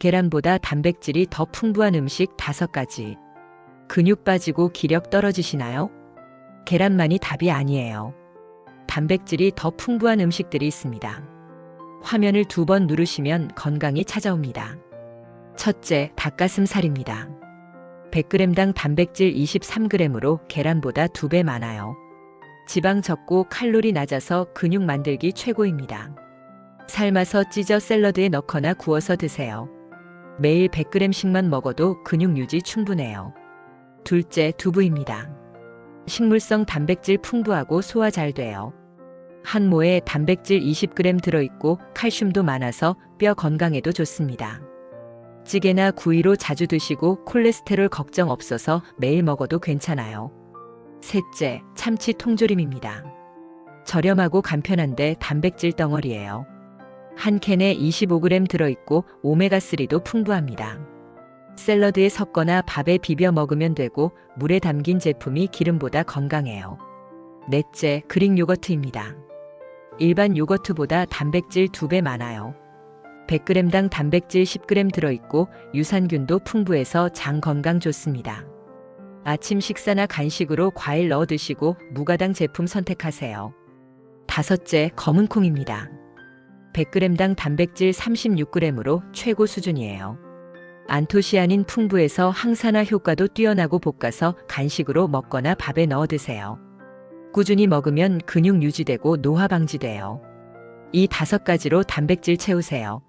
계란보다 단백질이 더 풍부한 음식 5가지. 근육 빠지고 기력 떨어지시나요? 계란만이 답이 아니에요. 단백질이 더 풍부한 음식들이 있습니다. 화면을 두 번 누르시면 건강이 찾아옵니다. 첫째, 닭가슴살입니다. 100g당 단백질 23g으로 계란보다 2배 많아요. 지방 적고 칼로리 낮아서 근육 만들기 최고입니다. 삶아서 찢어 샐러드에 넣거나 구워서 드세요. 매일 100g씩만 먹어도 근육 유지 충분해요. 둘째, 두부입니다. 식물성 단백질 풍부하고 소화 잘 돼요. 한 모에 단백질 20g 들어있고 칼슘도 많아서 뼈 건강에도 좋습니다. 찌개나 구이로 자주 드시고 콜레스테롤 걱정 없어서 매일 먹어도 괜찮아요. 셋째, 참치 통조림입니다. 저렴하고 간편한데 단백질 덩어리예요. 한 캔에 25g 들어있고 오메가3도 풍부합니다. 샐러드에 섞거나 밥에 비벼 먹으면 되고 물에 담긴 제품이 기름보다 건강해요. 넷째, 그릭 요거트입니다. 일반 요거트보다 단백질 2배 많아요. 100g당 단백질 10g 들어있고 유산균도 풍부해서 장 건강 좋습니다. 아침 식사나 간식으로 과일 넣어 드시고 무가당 제품 선택하세요. 다섯째, 검은콩입니다. 100g당 단백질 36g으로 최고 수준이에요. 안토시아닌 풍부해서 항산화 효과도 뛰어나고 볶아서 간식으로 먹거나 밥에 넣어 드세요. 꾸준히 먹으면 근육 유지되고 노화 방지돼요. 이 다섯 가지로 단백질 채우세요.